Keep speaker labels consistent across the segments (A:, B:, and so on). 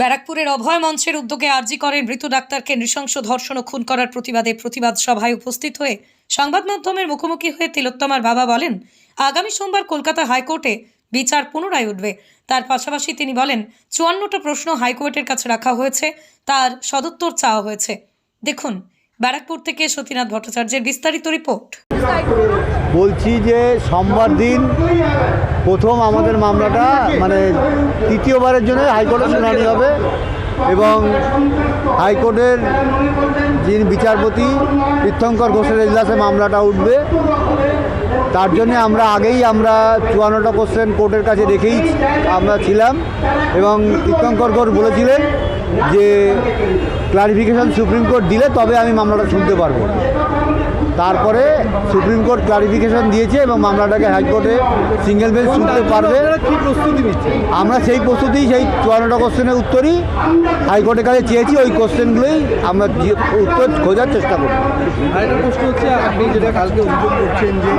A: ব্যারাকপুরের অভয় মঞ্চের উদ্যোগে আর্জি করেন মৃত ডাক্তারকে নৃশংস ধর্ষণ ও খুন করার প্রতিবাদে প্রতিবাদ সভায় উপস্থিত হয়ে সংবাদ মাধ্যমের মুখোমুখি হয়ে তিলোত্তমার বাবা বলেন, আগামী সোমবার কলকাতা হাইকোর্টে বিচার পুনরায় উঠবে। তার পাশাপাশি তিনি বলেন, চুয়ান্নটা প্রশ্ন হাইকোর্টের কাছে রাখা হয়েছে, তার সদুত্তর চাওয়া হয়েছে। দেখুন, ব্যারাকপুর থেকে সতীনাথ ভট্টাচার্যের বিস্তারিত রিপোর্ট।
B: বলছি যে সোমবার দিন প্রথম আমাদের মামলাটা মানে তৃতীয়বারের জন্য হাইকোর্টে শুনানি হবে এবং হাইকোর্টের যিনি বিচারপতি তীর্থঙ্কর ঘোষের এজলাসে মামলাটা উঠবে, তার জন্য আমরা আগেই আমরা চুয়ান্নটা কোশ্চেন কোর্টের কাছে রেখেই আমরা ছিলাম এবং তীর্থঙ্কর ঘোষ বলেছিলেন যে ক্লারিফিকেশন সুপ্রিম কোর্ট দিলে তবে আমি মামলাটা শুনতে পারব। তারপরে সুপ্রিম কোর্ট ক্লারিফিকেশন দিয়েছে এবং মামলাটাকে হাইকোর্টে সিঙ্গেল বেঞ্চ শুনতে পারবে।
C: কি প্রস্তুতি নিচ্ছে
B: আমরা সেই প্রস্তুতি সেই চুয়ান্নটা কোশ্চেনের উত্তরই হাইকোর্টের কাছে চেয়েছি ওই কোশ্চেনগুলোই আমরা উত্তর খোঁজার চেষ্টা করব।
C: আরেকটা প্রশ্ন হচ্ছে আপনি যেটা কালকে অভিযোগ করছেন যে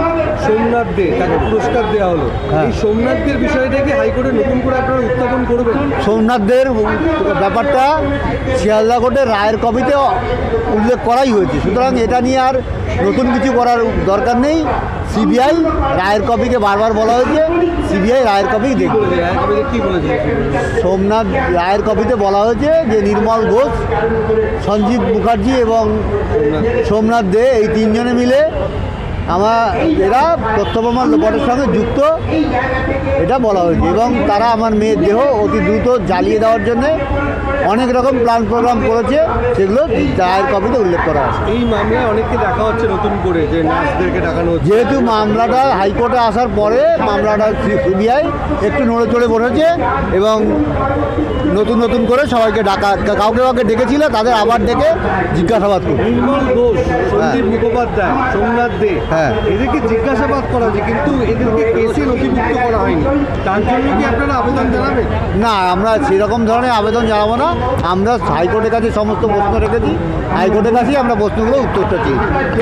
C: সোমনাথ দে তাকে পুরস্কার দেওয়া হলো
B: হ্যাঁ।
C: এই সোমনাথ দের বিষয়টা কি হাইকোর্টে নতুন করে আপনারা উত্থাপন করবেন?
B: সোমনাথদের ব্যাপারটা শিয়ালদা কোর্টের রায়ের কপিতে উল্লেখ করাই হয়েছে। সুতরাং এটা নিয়ে আর নতুন কিছু করার দরকার নেই। সিবিআই রায়ের কপিকে বারবার বলা হয়েছে। সিবিআই রায়ের কপি দেখবে। সোমনাথ রায়ের কপিতে বলা হয়েছে যে নির্মল ঘোষ সঞ্জীব মুখার্জি এবং সোমনাথ দে এই তিনজনে মিলে আমার এরা প্রমাণ লোপাটের সঙ্গে যুক্ত এটা বলা হয়েছে। এবং তারা আমার মেয়ের দেহ অতি দ্রুত জ্বালিয়ে দেওয়ার জন্যে অনেক রকম প্ল্যান প্রোগ্রাম করেছে সেগুলো রায়ের কপিতে উল্লেখ করা আছে।
C: এই মামলায় অনেককে দেখা হচ্ছে নতুন করে যে নার্সদেরকে ডাকানো হচ্ছে।
B: যেহেতু মামলাটা হাইকোর্টে আসার পরে মামলাটা সিবিআই একটু নড়ে চড়ে বসেছে এবং নতুন নতুন করে সবাইকে ডাকা কাউকে কাউকে ডেকেছিল তাদের আবার ডেকে জিজ্ঞাসাবাদ করবে
C: নির্মল ঘোষ সঞ্জীব মুখোপাধ্যায় সোমনাথ দে।
B: হ্যাঁ।
C: এদেরকে জিজ্ঞাসাবাদ করা হয়েছে, কিন্তু এদেরকে কেসে নথিভুক্ত করা হয়নি। তার জন্য কি আপনারা আবেদন জানাবেন?
B: না, আমরা সেরকম ধরনের আবেদন জানাব না। আমরা হাইকোর্টের কাছে সমস্ত প্রশ্ন রেখেছি। হাইকোর্টের কাছেই আমরা প্রশ্নগুলো উত্তরটা চেয়েছি